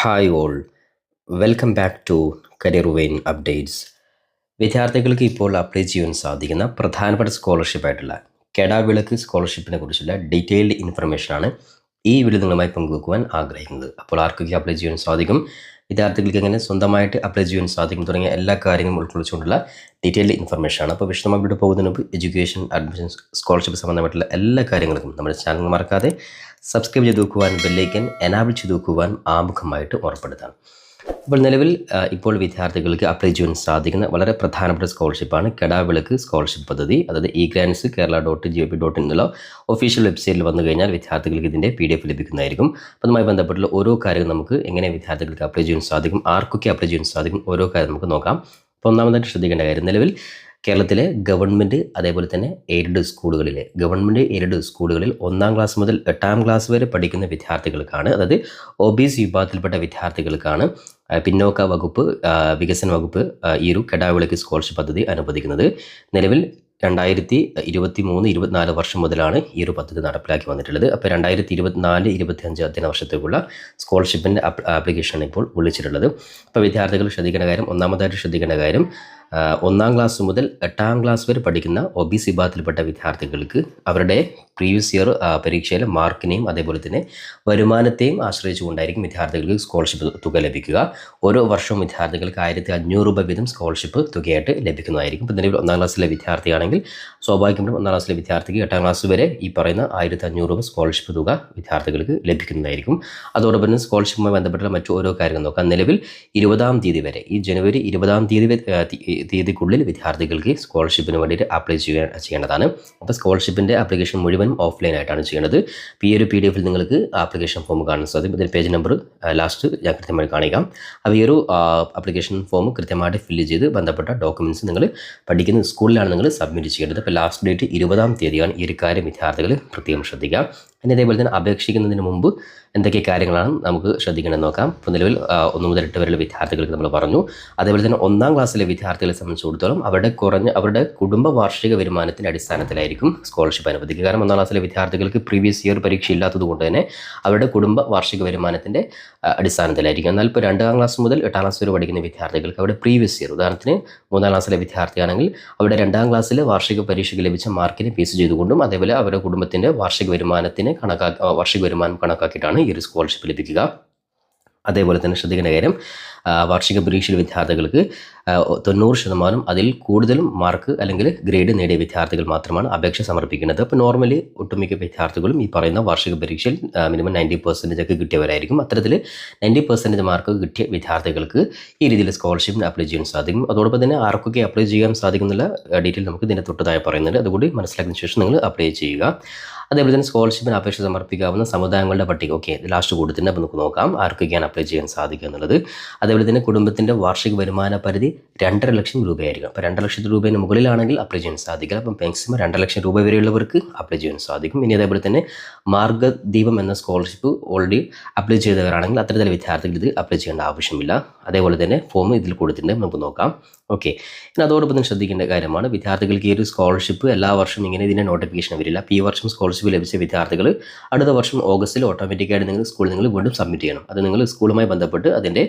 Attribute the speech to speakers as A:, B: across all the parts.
A: Hi all. Welcome back to career vein updates. വിദ്യാർത്ഥികൾക്ക് ഇപ്പോൾ apply ചെയ്യാൻ സാധിക്കുന്ന പ്രധാനപ്പെട്ട സ്കോളർഷിപ്പായിട്ടുള്ള കെടാവിളക്ക് സ്കോളർഷിപ്പിനെ കുറിച്ചുള്ള ഡീറ്റെയിൽഡ് ഇൻഫർമേഷനാണ് ഈ വീഡിയോ നിങ്ങളുമായി പങ്കുവെക്കുവാൻ ആഗ്രഹിക്കുന്നത്. അപ്പോൾ ആർക്കൊക്കെ അപ്ലൈ ചെയ്യാൻ സാധിക്കും? വിദ്യാർത്ഥികൾക്ക് എങ്ങനെ സ്വന്തമായിട്ട് അപ്ലൈ ചെയ്യാൻ സാധിക്കും തുടങ്ങിയ എല്ലാ കാര്യങ്ങളും ഉൾക്കൊള്ളിച്ചുകൊണ്ടുള്ള ഡീറ്റെയിൽഡ് ഇൻഫർമേഷൻ ആണ്. അപ്പോൾ വിശദമായി വീഡിയോ പോകുന്നതിന് മുമ്പ് എഡ്യൂക്കേഷൻ അഡ്മിഷൻ സ്കോളർഷിപ്പ് സംബന്ധമായിട്ടുള്ള എല്ലാ കാര്യങ്ങൾക്കും നമ്മുടെ ചാനൽ മറക്കാതെ സബ്സ്ക്രൈബ് ചെയ്ത് വെക്കുവാൻ ബെല്ലൈക്കൻ എനാബിൾ ചെയ്ത് വെക്കുവാൻ ആമുഖമായിട്ട് ഉറപ്പെടുത്താം അപ്പോൾ നിലവിൽ ഇപ്പോൾ വിദ്യാർത്ഥികൾക്ക് അപ്ലൈ ചെയ്യാൻ സാധിക്കുന്ന വളരെ പ്രധാനപ്പെട്ട സ്കോളർഷിപ്പാണ് കെടാവിളക്ക് സ്കോളർഷിപ്പ് പദ്ധതി. അതായത് E grants Kerala dot G O P dot ഇന്നുള്ള ഒഫീഷ്യൽ വെബ്സൈറ്റിൽ വന്നു കഴിഞ്ഞാൽ വിദ്യാർത്ഥികൾക്ക് ഇതിന്റെ പി ഡി എഫ് ലഭിക്കുന്നതായിരിക്കും. അപ്പോൾ അതുമായി ബന്ധപ്പെട്ടുള്ള ഓരോ കാര്യവും നമുക്ക് എങ്ങനെ വിദ്യാർത്ഥികൾക്ക് അപ്ലൈ ചെയ്യാൻ സാധിക്കും ആർക്കൊക്കെ അപ്ലൈ ചെയ്യാൻ സാധിക്കും ഓരോ കാര്യം നമുക്ക് നോക്കാം. അപ്പോൾ ഒന്നാമതായിട്ട് ശ്രദ്ധിക്കേണ്ട കാര്യം നിലവിൽ കേരളത്തിലെ ഗവൺമെന്റ് അതേപോലെ തന്നെ എയ്ഡഡ് സ്കൂളുകളിലെ ഗവൺമെന്റ് എയ്ഡഡ് സ്കൂളുകളിൽ ഒന്നാം ക്ലാസ് മുതൽ എട്ടാം ക്ലാസ് വരെ പഠിക്കുന്ന വിദ്യാർത്ഥികൾക്കാണ് അതായത് ഒ ബി സി വിഭാഗത്തിൽപ്പെട്ട വിദ്യാർത്ഥികൾക്കാണ് പിന്നോക്ക വകുപ്പ് വികസന വകുപ്പ് ഈ ഒരു കെടാവിളക്ക് സ്കോളർഷിപ്പ് പദ്ധതി അനുവദിക്കുന്നത്. നിലവിൽ രണ്ടായിരത്തി ഇരുപത്തി മൂന്ന് ഇരുപത്തിനാല് വർഷം മുതലാണ് ഈ ഒരു പദ്ധതി നടപ്പിലാക്കി വന്നിട്ടുള്ളത്. അപ്പോൾ രണ്ടായിരത്തി ഇരുപത്തിനാല് ഇരുപത്തിയഞ്ച് അധ്യയന വർഷത്തേക്കുള്ള സ്കോളർഷിപ്പിന്റെ ആപ്ലിക്കേഷനാണ് ഇപ്പോൾ വിളിച്ചിട്ടുള്ളത്. അപ്പോൾ വിദ്യാർത്ഥികൾ ശ്രദ്ധിക്കേണ്ട കാര്യം ഒന്നാമതായിട്ട് ശ്രദ്ധിക്കേണ്ട കാര്യം ഒന്നാം ക്ലാസ് മുതൽ എട്ടാം ക്ലാസ് വരെ പഠിക്കുന്ന ഒ ബി സി വിഭാഗത്തിൽപ്പെട്ട വിദ്യാർത്ഥികൾക്ക് അവരുടെ പ്രീവിയസ് ഇയർ പരീക്ഷയിലെ മാർക്കിനെയും അതേപോലെ തന്നെ വരുമാനത്തെയും ആശ്രയിച്ചുകൊണ്ടായിരിക്കും വിദ്യാർത്ഥികൾക്ക് സ്കോളർഷിപ്പ് തുക ലഭിക്കുക. ഓരോ വർഷവും വിദ്യാർത്ഥികൾക്ക് ആയിരത്തി അഞ്ഞൂറ് രൂപ വീതം സ്കോളർഷിപ്പ് തുകയായിട്ട് ലഭിക്കുന്നതായിരിക്കും. ഇപ്പോൾ നിലവിൽ ഒന്നാം ക്ലാസ്സിലെ വിദ്യാർത്ഥിയാണെങ്കിൽ സ്വാഭാവികമായിട്ടും ഒന്നാം ക്ലാസ്സിലെ വിദ്യാർത്ഥിക്ക് എട്ടാം ക്ലാസ് വരെ ഈ പറയുന്ന ആയിരത്തി അഞ്ഞൂറ് രൂപ സ്കോളർഷിപ്പ് തുക വിദ്യാർത്ഥികൾക്ക് ലഭിക്കുന്നതായിരിക്കും. അതോടൊപ്പം തന്നെ സ്കോളർഷിപ്പുമായി ബന്ധപ്പെട്ട മറ്റു ഓരോ കാര്യങ്ങൾ നോക്കാം. നിലവിൽ ഇരുപതാം തീയതി വരെ ഈ ജനുവരി ഇരുപതാം തീയതി തീയതിക്കുള്ളിൽ വിദ്യാർത്ഥികൾക്ക് സ്കോളർഷിപ്പിന് വേണ്ടിയിട്ട് അപ്ലൈ ചെയ്യാൻ ചെയ്യേണ്ടതാണ്. അപ്പോൾ സ്കോളർഷിപ്പിന്റെ ആപ്ലിക്കേഷൻ മുഴുവനും ഓഫ്ലൈൻ ആയിട്ടാണ് ചെയ്യേണ്ടത് പി ഒരു പി ഡി എഫിൽ നിങ്ങൾക്ക് ആപ്ലിക്കേഷൻ ഫോം കാണാൻ സാധിക്കും. ഇതിൽ പേജ് നമ്പർ ലാസ്റ്റ് ഞാൻ കൃത്യമായി കാണിക്കാം. അപ്പോൾ ഈ ഒരു ആപ്ലിക്കേഷൻ ഫോം കൃത്യമായിട്ട് ഫില്ല് ചെയ്ത് ബന്ധപ്പെട്ട ഡോക്യുമെന്റ്സ് നിങ്ങൾ പഠിക്കുന്ന സ്കൂളിലാണ് നിങ്ങൾ സബ്മിറ്റ് ചെയ്യേണ്ടത്. അപ്പോൾ ലാസ്റ്റ് ഡേറ്റ് ഇരുപതാം തീയതിയാണ് ഈ ഒരു കാര്യം വിദ്യാർത്ഥികൾ പ്രത്യേകം ശ്രദ്ധിക്കുക. പിന്നെ അതേപോലെ തന്നെ അപേക്ഷിക്കുന്നതിന് മുമ്പ് എന്തൊക്കെ കാര്യങ്ങളാണ് നമുക്ക് ശ്രദ്ധിക്കേണ്ടത് നോക്കാം. ഇപ്പോൾ നിലവിൽ ഒന്ന് മുതൽ എട്ട് വരെയുള്ള വിദ്യാർത്ഥികൾക്ക് നമ്മൾ പറഞ്ഞു. അതേപോലെ തന്നെ ഒന്നാം ക്ലാസ്സിലെ വിദ്യാർത്ഥികളെ സംബന്ധിച്ചിടത്തോളം അവരുടെ കുറഞ്ഞ അവരുടെ കുടുംബ വാർഷിക വരുമാനത്തിന്റെ അടിസ്ഥാനത്തിലായിരിക്കും സ്കോളർഷിപ്പ് അനുവദിക്കുക. കാരണം ഒന്നാം ക്ലാസ്സിലെ വിദ്യാർത്ഥികൾക്ക് പ്രീവിയസ് ഇയർ പരീക്ഷ ഇല്ലാത്തത് കൊണ്ട് തന്നെ അവരുടെ കുടുംബ വാർഷിക വരുമാനത്തിന്റെ അടിസ്ഥാനത്തിലായിരിക്കും. എന്നാൽ ഇപ്പോൾ രണ്ടാം ക്ലാസ് മുതൽ എട്ടാം ക്ലാസ് വരെ പഠിക്കുന്ന വിദ്യാർത്ഥികൾക്ക് അവരുടെ പ്രീവിയസ് ഇയർ ഉദാഹരണത്തിന് മൂന്നാം ക്ലാസ്സിലെ വിദ്യാർത്ഥിയാണെങ്കിൽ അവരുടെ രണ്ടാം ക്ലാസ്സിലെ വാർഷിക പരീക്ഷയ്ക്ക് ലഭിച്ച മാർക്കിനെ ബേസ് ചെയ്തുകൊണ്ടും അതേപോലെ അവരുടെ കുടുംബത്തിന്റെ വാർഷിക വരുമാനത്തിനെ കണക്കാക്കി ആ, വാർഷിക വരുമാനം കണക്കാക്കിയിട്ടാണ് ഈ ഒരു സ്കോളർഷിപ്പ് ലഭിക്കുക അതേപോലെ തന്നെ ശ്രദ്ധിക്കേണ്ട കാര്യം വാർഷിക പരീക്ഷയിൽ വിദ്യാർത്ഥികൾക്ക് തൊണ്ണൂറ് ശതമാനം അതിൽ കൂടുതലും മാർക്ക് അല്ലെങ്കിൽ ഗ്രേഡ് നേടിയ വിദ്യാർത്ഥികൾ മാത്രമാണ് അപേക്ഷ സമർപ്പിക്കുന്നത്. അപ്പോൾ നോർമലി ഒട്ടുമിക്ക വിദ്യാർത്ഥികളും ഈ പറയുന്ന വാർഷിക പരീക്ഷയിൽ മിനിമം നയന്റി പെർസെന്റേജ് ഒക്കെ കിട്ടിയവരായിരിക്കും. അത്തരത്തിൽ നയന്റി പെർസെന്റേജ് മാർക്ക് കിട്ടിയ വിദ്യാർത്ഥികൾക്ക് ഈ രീതിയിൽ സ്കോളർഷിപ്പിന് അപ്ലൈ ചെയ്യാൻ സാധിക്കും. അതോടൊപ്പം തന്നെ ആർക്കൊക്കെ അപ്ലൈ ചെയ്യാൻ സാധിക്കുന്നുള്ള ഡീറ്റെയിൽ നമുക്ക് ഇതിന്റെ തൊട്ടതായി പറയുന്നുണ്ട്. അതുകൂടി മനസ്സിലാക്കുന്ന ശേഷം നിങ്ങൾ അപ്ലൈ ചെയ്യുക. അതേപോലെ തന്നെ സ്കോളർഷിപ്പിന് അപേക്ഷ സമർപ്പിക്കാവുന്ന സമുദായങ്ങളുടെ പട്ടിക. ഓക്കെ ലാസ്റ്റ് കൊടുത്തിട്ടുണ്ട് അപ്പോൾ നമുക്ക് നോക്കാം. ആർക്കൊക്കെയാണ് അപ്ലൈ ചെയ്യാൻ സാധിക്കുക എന്നുള്ളത്. അതേപോലെ തന്നെ കുടുംബത്തിന്റെ വാർഷിക വരുമാന പരിധി രണ്ടര ലക്ഷം രൂപയായിരിക്കും അപ്പോൾ രണ്ടര ലക്ഷം രൂപയുടെ മുകളിലാണെങ്കിൽ അപ്ലൈ ചെയ്യാൻ സാധിക്കില്ല. അപ്പം മാക്സിമം രണ്ടര ലക്ഷം രൂപ വരെയുള്ളവർക്ക് അപ്ലൈ ചെയ്യാൻ സാധിക്കും. ഇനി അതേപോലെ തന്നെ മാർഗദീപം എന്ന സ്കോളർഷിപ്പ് ഓൾറെഡി അപ്ലൈ ചെയ്തവരാണെങ്കിൽ അത്തരത്തിലെ വിദ്യാർത്ഥികൾ ഇത് അപ്ലൈ ചെയ്യേണ്ട ആവശ്യമില്ല. അതേപോലെ തന്നെ ഫോം ഇതിൽ കൊടുത്തിട്ടുണ്ട് നമുക്ക് നോക്കാം. ഓക്കെ ഇനി അതോടൊപ്പം തന്നെ ശ്രദ്ധിക്കേണ്ട കാര്യമാണ് വിദ്യാർത്ഥികൾക്ക് ഈ ഒരു സ്കോളർഷിപ്പ് എല്ലാ വർഷം ഇങ്ങനെ ഇതിന്റെ നോട്ടിഫിക്കേഷൻ വരില്ല. അപ്പോൾ ഈ വർഷം സ്കോളർഷിപ്പ് ലഭിച്ച വിദ്യാർത്ഥികൾ അടുത്ത വർഷം ഓഗസ്റ്റിൽ ഓട്ടോമാറ്റിക്കായിട്ട് നിങ്ങൾ സ്കൂളിൽ നിങ്ങൾ വീണ്ടും സബ്മിറ്റ് ചെയ്യണം. അത് നിങ്ങൾ സ്കൂളുമായി ബന്ധപ്പെട്ട് അതിന്റെ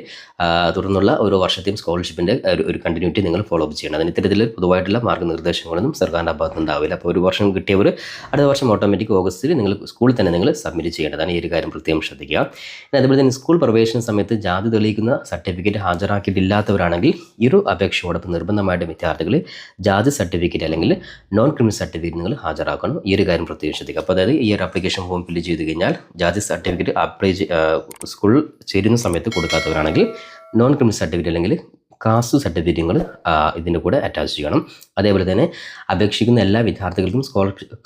A: തുടർന്നുള്ള ഓരോ വർഷത്തെയും സ്കോളർഷിപ്പിന്റെ ഒരു കണ്ടിന്യൂറ്റി നിങ്ങൾ ഫോളോ അപ്പ് ചെയ്യണം. അതിന് ഇത്തരത്തിൽ പൊതുവായിട്ടുള്ള മാർഗനിർദ്ദേശങ്ങളൊന്നും സർക്കാരിന്റെ ഭാഗത്ത് ഉണ്ടാവില്ല. അപ്പോൾ ഒരു വർഷം കിട്ടിയവർ അടുത്ത വർഷം ഓട്ടോമാറ്റിക് ഓഗസ്റ്റിൽ നിങ്ങൾ സ്കൂളിൽ തന്നെ നിങ്ങൾ സബ്മിറ്റ് ചെയ്യേണ്ടതാണ് ഈ ഒരു കാര്യം പ്രത്യേകം ശ്രദ്ധിക്കുക. അതുപോലെ തന്നെ സ്കൂൾ പ്രവേശന സമയത്ത് ജാതി തെളിയിക്കുന്ന സർട്ടിഫിക്കറ്റ് ഹാജരാക്കിയിട്ടില്ലാത്തവരാണെങ്കിൽ ഇരു ഒരു അപേക്ഷയോടൊപ്പം നിർബന്ധമായിട്ടും വിദ്യാർത്ഥികൾ ജാതി സർട്ടിഫിക്കറ്റ് അല്ലെങ്കിൽ നോൺ ക്രിമിനൽ സർട്ടിഫിക്കറ്റ് നിങ്ങൾ ഹാജരാക്കണം. ഈ ഒരു കാര്യം പ്രത്യേകം ശ്രദ്ധിക്കുക. അപ്പോൾ അതായത് ഈ ഒരു അപ്ലിക്കേഷൻ ഫോം ഫില്ല് ചെയ്ത് കഴിഞ്ഞാൽ ജാതി സർട്ടിഫിക്കറ്റ് അപ്ലൈ സ്കൂൾ ചേരുന്ന സമയത്ത് കൊടുക്കാത്തവരാണെങ്കിൽ നോൺ ക്രിമിനൽ സർട്ടിഫിക്കറ്റ് അല്ലെങ്കിൽ കാസ്റ്റ് സർട്ടിഫിക്കറ്റുകൾ ഇതിന്റെ കൂടെ അറ്റാച്ച് ചെയ്യണം. അതേപോലെ തന്നെ അപേക്ഷിക്കുന്ന എല്ലാ വിദ്യാർത്ഥികൾക്കും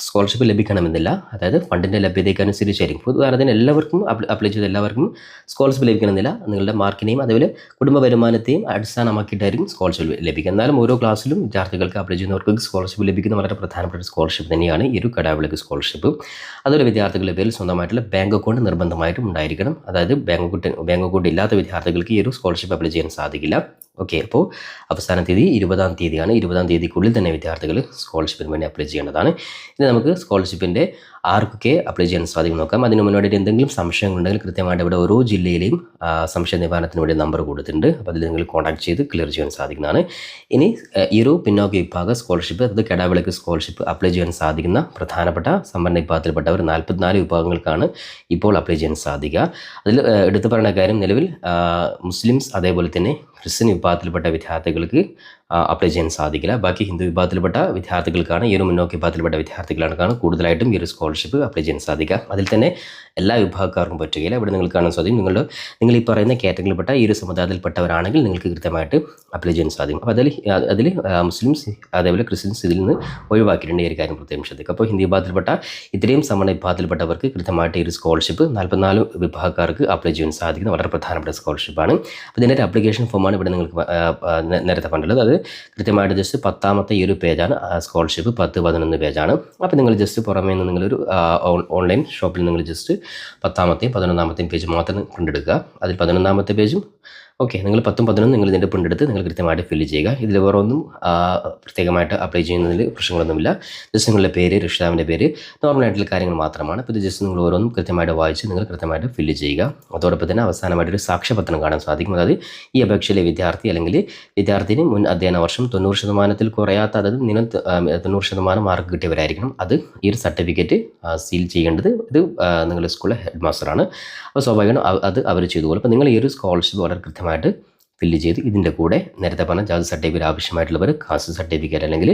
A: സ്കോളർഷിപ്പ് ലഭിക്കണമെന്നില്ല. അതായത് ഫണ്ടിന്റെ ലഭ്യതയ്ക്ക് അനുസരിച്ചായിരിക്കും ഇപ്പോൾ ഉദാഹരണത്തിന് എല്ലാവർക്കും അപ്ലൈ ചെയ്ത എല്ലാവർക്കും സ്കോളർഷിപ്പ് ലഭിക്കണമെന്നില്ല. നിങ്ങളുടെ മാർക്കിനെയും അതേപോലെ കുടുംബ വരുമാനത്തെയും അടിസ്ഥാനമാക്കിയിട്ടായിരിക്കും സ്കോളർഷിപ്പ് ലഭിക്കുക. എന്നാലും ഓരോ ക്ലാസ്സിലും വിദ്യാർത്ഥികൾക്ക് അപ്ലൈ ചെയ്യുന്നവർക്ക് സ്കോളർഷിപ്പ് ലഭിക്കുന്ന വളരെ പ്രധാനപ്പെട്ട സ്കോളർഷിപ്പ് തന്നെയാണ് ഈ ഒരു കടാവിളക്ക് സ്കോളർഷിപ്പ് അതുപോലെ വിദ്യാർത്ഥികളുടെ പേരിൽ സ്വന്തമായിട്ടുള്ള ബാങ്ക് അക്കൗണ്ട് നിർബന്ധമായിട്ടും ഉണ്ടായിരിക്കണം. അതായത് ബാങ്ക് അക്കൗണ്ട് ബാങ്ക് അക്കൗണ്ട് ഇല്ലാത്ത വിദ്യാർത്ഥികൾക്ക് ഈ ഒരു സ്കോളർഷിപ്പ് അപ്ലൈ ചെയ്യാൻ സാധിക്കില്ല. ഓക്കെ അപ്പോൾ അവസാന തീയതി ഇരുപതാം തീയതിയാണ്. ഇരുപതാം തീയതിക്കുള്ളിൽ തന്നെ വിദ്യാർത്ഥികൾ സ്കോളർഷിപ്പിന് വേണ്ടി അപ്ലൈ ചെയ്യേണ്ടതാണ്. ഇനി നമുക്ക് സ്കോളർഷിപ്പിന്റെ ആർക്കൊക്കെ അപ്ലൈ ചെയ്യാൻ സാധിക്കും നോക്കാം. അതിന് മുന്നോടിയിട്ട് എന്തെങ്കിലും സംശയങ്ങളുണ്ടെങ്കിൽ കൃത്യമായിട്ട് ഇവിടെ ഓരോ ജില്ലയിലെയും സംശയ നിവാരണത്തിന് വേണ്ടി നമ്പർ കൊടുത്തിട്ടുണ്ട്. അപ്പോൾ അതിൽ നിങ്ങൾ കോൺടാക്ട് ചെയ്ത് ക്ലിയർ ചെയ്യാൻ സാധിക്കുന്നതാണ്. ഇനി ഈ പിന്നോക്ക വിഭാഗ സ്കോളർഷിപ്പ് അതായത് കെടാവിളക്ക് സ്കോളർഷിപ്പ് അപ്ലൈ ചെയ്യാൻ സാധിക്കുന്ന പ്രധാനപ്പെട്ട സംവരണ വിഭാഗത്തിൽപ്പെട്ടവർ നാൽപ്പത്തിനാല് വിഭാഗങ്ങൾക്കാണ് ഇപ്പോൾ അപ്ലൈ ചെയ്യാൻ സാധിക്കുക. അതിൽ എടുത്തു പറയുന്ന കാര്യം നിലവിൽ മുസ്ലിംസ് അതേപോലെ തന്നെ ക്രിസ്ത്യൻ വിഭാഗത്തിൽപ്പെട്ട വിദ്യാർത്ഥികൾക്ക് അപ്ലൈ ചെയ്യാൻ സാധിക്കില്ല. ബാക്കി ഹിന്ദു വിഭാഗത്തിൽപ്പെട്ട വിദ്യാർത്ഥികൾക്കാണ് ഈ ഒരു മുന്നോക്ക വിഭാഗത്തിൽപ്പെട്ട വിദ്യാർത്ഥികൾക്കാണ് കൂടുതലായിട്ടും ഈ ഒരു സ്കോളർഷിപ്പ് അപ്ലൈ ചെയ്യാൻ സാധിക്കുക. അതിൽ തന്നെ എല്ലാ വിഭാഗക്കാർക്കും പറ്റുകയില്ല. ഇവിടെ നിങ്ങൾ കാണാൻ സാധിക്കും നിങ്ങളുടെ നിങ്ങൾ ഈ പറയുന്ന കാറ്റഗറിയിൽപ്പെട്ട ഈ ഒരു സമുദായത്തിൽപ്പെട്ടവരാണെങ്കിൽ നിങ്ങൾക്ക് കൃത്യമായിട്ട് അപ്ലൈ ചെയ്യാൻ സാധിക്കും. അപ്പോൾ അതിൽ അതിൽ മുസ്ലിംസ് അതേപോലെ ക്രിസ്ത്യൻസ് ഇതിൽ നിന്ന് ഒഴിവാക്കിയിട്ടുണ്ട് ഈ ഒരു കാര്യം പ്രത്യേകം ശ്രദ്ധിക്കുക. അപ്പോൾ ഹിന്ദി വിഭാഗത്തിൽപ്പെട്ട ഇത്രയും സമണ വിഭാഗത്തിൽപ്പെട്ടവർക്ക് കൃത്യമായിട്ട് ഈ ഒരു സ്കോളർഷിപ്പ് നാൽപ്പത്തിനാല് വിഭാഗക്കാർക്ക് അപ്ലൈ ചെയ്യാൻ സാധിക്കുന്ന വളരെ പ്രധാനപ്പെട്ട സ്കോളർഷിപ്പാണ് അപ്പോൾ ഇതിന്റെ ഒരു അപ്ലിക്കേഷൻ ഫോമാണ് ഇവിടെ നിങ്ങൾക്ക് നേരത്തെ കണ്ടുള്ളത്. അത് കൃത്യമായിട്ട് ജസ്റ്റ് പത്താമത്തെ ഈ ഒരു പേജാണ് സ്കോളർഷിപ്പ് പത്ത് പതിനൊന്ന് പേജാണ്. അപ്പോൾ നിങ്ങൾ ജസ്റ്റ് പുറമേ നിന്ന് നിങ്ങളൊരു ഓൺലൈൻ ഷോപ്പിൽ നിങ്ങൾ ജസ്റ്റ് പത്താമത്തെയും പതിനൊന്നാമത്തെയും പേജ് മാത്രം കൊണ്ടെടുക്കുക. അതിൽ പതിനൊന്നാമത്തെ പേജും ഓക്കെ നിങ്ങൾ പത്തും പതിനൊന്നും നിങ്ങൾ ഇതിന്റെ പ്രിന്റ് എടുത്ത് നിങ്ങൾ കൃത്യമായിട്ട് ഫില്ല് ചെയ്യുക. ഇതിൽ വേറെ ഒന്നും പ്രത്യേകമായിട്ട് അപ്ലൈ ചെയ്യുന്നതിൽ പ്രശ്നങ്ങളൊന്നുമില്ല. ജസ്റ്റ് നിങ്ങളുടെ പേര് രക്ഷിതാവിന്റെ പേര് നോർമലായിട്ടുള്ള കാര്യങ്ങൾ മാത്രമാണ്. അപ്പോൾ ഇത് ജസ്റ്റ് നിങ്ങൾ ഓരോന്നും കൃത്യമായിട്ട് വായിച്ച് നിങ്ങൾ കൃത്യമായിട്ട് ഫില്ല് ചെയ്യുക. അതോടൊപ്പം തന്നെ അവസാനമായിട്ട് ഒരു സാക്ഷ്യപത്രം കാണാൻ സാധിക്കും. അതായത് ഈ അപേക്ഷയിലെ വിദ്യാർത്ഥി അല്ലെങ്കിൽ വിദ്യാർത്ഥിന് മുൻ അധ്യയന വർഷം തൊണ്ണൂറ് ശതമാനത്തിൽ കുറയാത്ത അതായത് നിങ്ങൾ തൊണ്ണൂറ് ശതമാനം മാർക്ക് കിട്ടിയവരായിരിക്കണം. അത് ഈ ഒരു സർട്ടിഫിക്കറ്റ് സീൽ ചെയ്യേണ്ടത് ഇത് നിങ്ങളുടെ സ്കൂളിലെ ഹെഡ് മാസ്റ്ററാണ് അപ്പോൾ സ്വാഭാവികമാണ് അത് അവർ ചെയ്തുകൊള്ളും. അപ്പോൾ നിങ്ങൾ ഈ ഒരു സ്കോളർഷിപ്പ് വളരെ കൃത്യമായിട്ട് ഫില്ല് ചെയ്ത് ഇതിന്റെ കൂടെ നേരത്തെ പറഞ്ഞ ജാതി സർട്ടിഫിക്കറ്റ് ആവശ്യമായിട്ടുള്ളവർ കാസ്റ്റ് സർട്ടിഫിക്കറ്റ് അല്ലെങ്കിൽ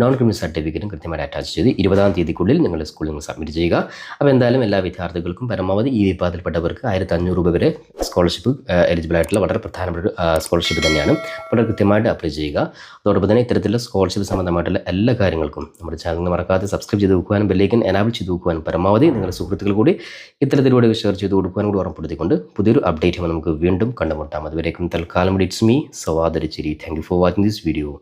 A: നോൺ ക്രിമിനൽ സർട്ടിഫിക്കറ്റും കൃത്യമായി അറ്റാച്ച് ചെയ്ത് ഇരുപതാം തീയതിക്കുള്ളിൽ നിങ്ങൾ സ്കൂളിൽ നിന്ന് സബ്മിറ്റ് ചെയ്യുക. അപ്പോൾ എന്തായാലും എല്ലാ വിദ്യാർത്ഥികൾക്കും പരമാവധി ഈ വിഭാഗത്തിൽപ്പെട്ടവർക്ക് ആയിരത്തി അഞ്ഞൂറ് രൂപ വരെ സ്കോളർഷിപ്പ് എലിജിബിൾ ആയിട്ടുള്ള വളരെ പ്രധാനപ്പെട്ട സ്കോളർഷിപ്പ് തന്നെയാണ്. വളരെ കൃത്യമായിട്ട് അപ്ലൈ ചെയ്യുക. അതോടൊപ്പം തന്നെ ഇത്തരത്തിലുള്ള സ്കോളർഷിപ്പ് സംബന്ധമായിട്ടുള്ള എല്ലാ കാര്യങ്ങൾക്കും നമ്മുടെ ചാനൽ മറക്കാതെ സബ്സ്ക്രൈബ് ചെയ്ത് വെക്കുവാനും ബെല്ലേക്കൻ എനാബിൾ ചെയ്ത് വെക്കുവാനും പരമാവധി നിങ്ങളുടെ സുഹൃത്തുക്കൾ കൂടി ഇത്തരത്തിലൂടെ ഷെയർ ചെയ്ത് കൊടുക്കുവാനും കൂടി ഉറപ്പെടുത്തിക്കൊണ്ട് പുതിയൊരു അപ്ഡേറ്റ് നമുക്ക് വീണ്ടും കണ്ടുമുട്ടാം. അതുവരേക്കും തൽക്കാലം Comedy, it's me, sawadharichiri Thank you for watching this video.